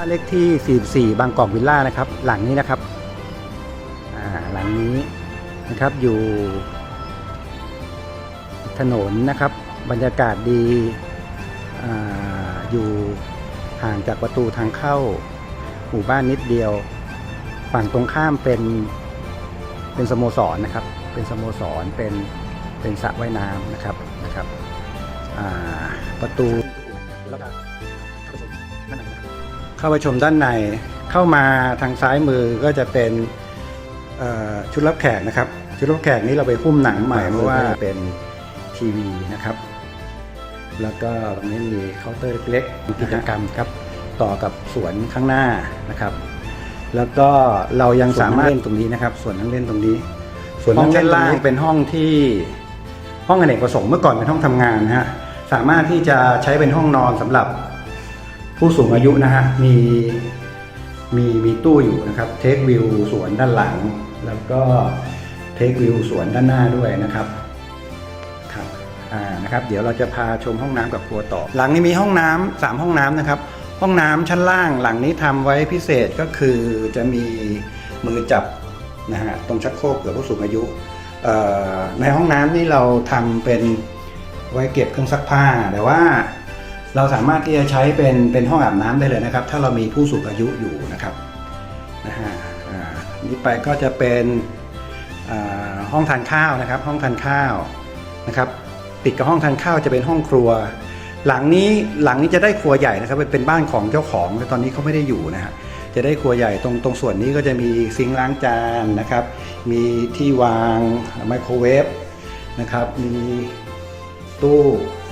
บ้านเลขที่ 44 บางกอกวิลล่านะครับ หลังนี้นะครับ หลังนี้นะครับอยู่ถนนนะครับ บรรยากาศดีออยู่ห่างจากประตูทางเข้า หมู่บ้านนิดเดียว ฝั่งตรงข้ามเป็นเป็นสโมสรนะครับ เป็นสโมสรเป็นเป็นสระว่ายน้ำนะครับนะครับประตูแล้วก็ เข้าไปชมด้านในเข้ามาทางซ้ายมือก็จะเป็นเอ่อชุดรับแขกนะครับ ชุดรับแขกนี้เราไปหุ้มหนังใหม่เพราะว่าเป็นทีวีนะครับ แล้วก็ตรงนี้มีเคาน์เตอร์เล็กๆมีกิจกรรมครับต่อกับสวนข้างหน้านะครับ แล้วก็เรายังสามารถเล่นตรงนี้นะครับส่วนนั่งเล่นตรงนี้ส่วนห้องด้านล่างเป็นห้องที่ห้องอเนกประสงค์เมื่อก่อนเป็นห้องทำงานนะฮะสามารถที่จะใช้เป็นห้องนอนสำหรับ ผู้สูงอายุนะฮะมีมีมีตู้อยู่นะครับเทควิวสวนด้านหลัง แล้วก็เทควิวสวนด้านหน้าด้วยนะครับครับอ่านะครับ เดี๋ยวเราจะพาชมห้องน้ำกับครัวต่อ หลังนี้มีห้องน้ำสามห้องน้ำนะครับ ห้องน้ำชั้นล่างหลังนี้ทำไว้พิเศษก็คือจะมีมือจับนะฮะตรงชักโครกเผื่อผู้สูงอายุ ในห้องน้ำนี่เราทำเป็นไว้เก็บเครื่องซักผ้าแต่ว่า เราสามารถที่จะใช้เป็นเป็นห้องอาบน้ำได้เลยนะครับ ถ้าเรามีผู้สูงอายุอยู่นะครับนะฮะอ่านี้ไปก็จะเป็นห้องทานข้าวนะครับ ห้องทานข้าวนะครับติดกับห้องทานข้าวจะเป็นห้องครัว หลังนี้หลังนี้จะได้ครัวใหญ่นะครับเป็นบ้านของเจ้าของแต่ตอนนี้เขาไม่ได้อยู่นะฮะจะได้ครัวใหญ่ตรงตรงส่วนนี้ก็จะมีซิงค์ล้างจานนะครับ มีที่วางไมโครเวฟนะครับ มีตู้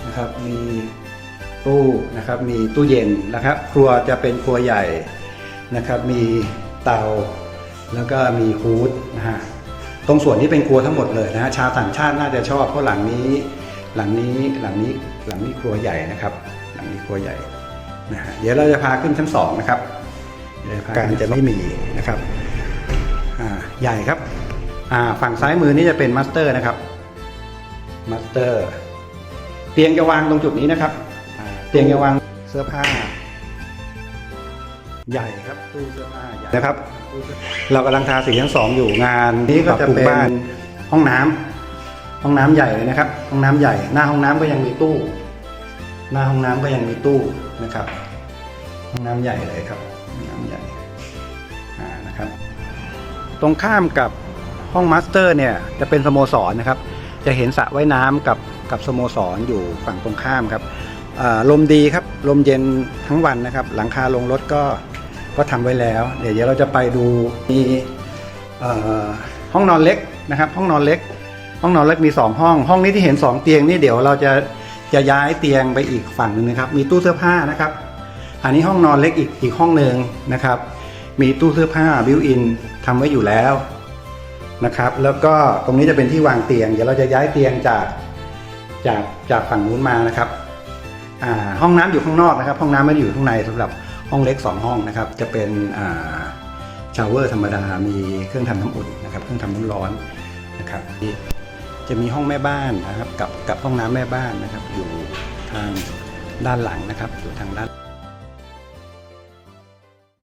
นะครับมี ตู้นะครับมีตู้เย็นนะครับครัวจะเป็นครัวใหญ่นะครับมีเตาแล้วก็มีฮูดนะฮะตรงส่วนที่เป็นครัวทั้งหมดเลยนะฮะชาวต่างชาติน่าจะชอบเพราะหลังนี้หลังนี้หลังนี้หลังนี้ครัวใหญ่นะครับ หลังนี้ครัวใหญ่นะฮะเดี๋ยวเราจะพาขึ้นชั้นสองนะครับเดี๋ยวพาการจะไม่มีนะครับอ่าใหญ่ครับอ่าฝั่งซ้ายมือนี่จะเป็นมาสเตอร์นะครับมาสเตอร์เตียงจะวางตรงจุดนี้นะครับอ่า เตียงจะวางเสื้อผ้า ใหญ่ครับตู้เสื้อผ้าใหญ่นะครับ เรากำลังทาสีชั้นสองอยู่งานนี้ก็จะเป็นห้องน้ำห้องน้ำใหญ่เลยนะครับ ห้องน้ำใหญ่ หน้าห้องน้ำก็ยังมีตู้ หน้าห้องน้ำก็ยังมีตู้นะครับ ห้องน้ำใหญ่เลยครับห้องน้ำใหญ่อ่านะครับ ตรงข้ามกับห้องมาสเตอร์เนี่ยจะเป็นสโมสรนะครับ จะเห็นสระว่ายน้ำกับกับสโมสรอยู่ฝั่งตรงข้ามครับอ่า ลมดีครับ ลมเย็นทั้งวันนะครับ หลังคาลงรถก็ก็ทำไว้แล้ว เดี๋ยวเราจะไปดูมีห้องนอนเล็กนะครับ ห้องนอนเล็ก ห้องนอนเล็กมี 2 ห้อง ห้องนี้ที่เห็น 2 เตียงนี่เดี๋ยวเราจะจะย้ายเตียงไปอีกฝั่งหนึ่งนะครับ มีตู้เสื้อผ้านะครับ อันนี้ห้องนอนเล็กอีกอีกห้องหนึ่งนะครับ มีตู้เสื้อผ้าบิวอินทำไว้อยู่แล้วนะครับ แล้วก็ตรงนี้จะเป็นที่วางเตียง เดี๋ยวเราจะย้ายเตียงจากจากจากฝั่งนู้นมานะครับ ห้องน้ำอยู่ข้างนอกนะครับ ห้องน้ำไม่ได้อยู่ข้างในสำหรับห้องเล็ก 2 ห้องนะครับ จะเป็นชาวเวอร์ธรรมดา มีเครื่องทำน้ำอุ่นนะครับ เครื่องทำน้ำร้อนนะครับ จะมีห้องแม่บ้านนะครับ กับกับห้องน้ำแม่บ้านนะครับ อยู่ทางด้านหลังนะครับ อยู่ทางด้าน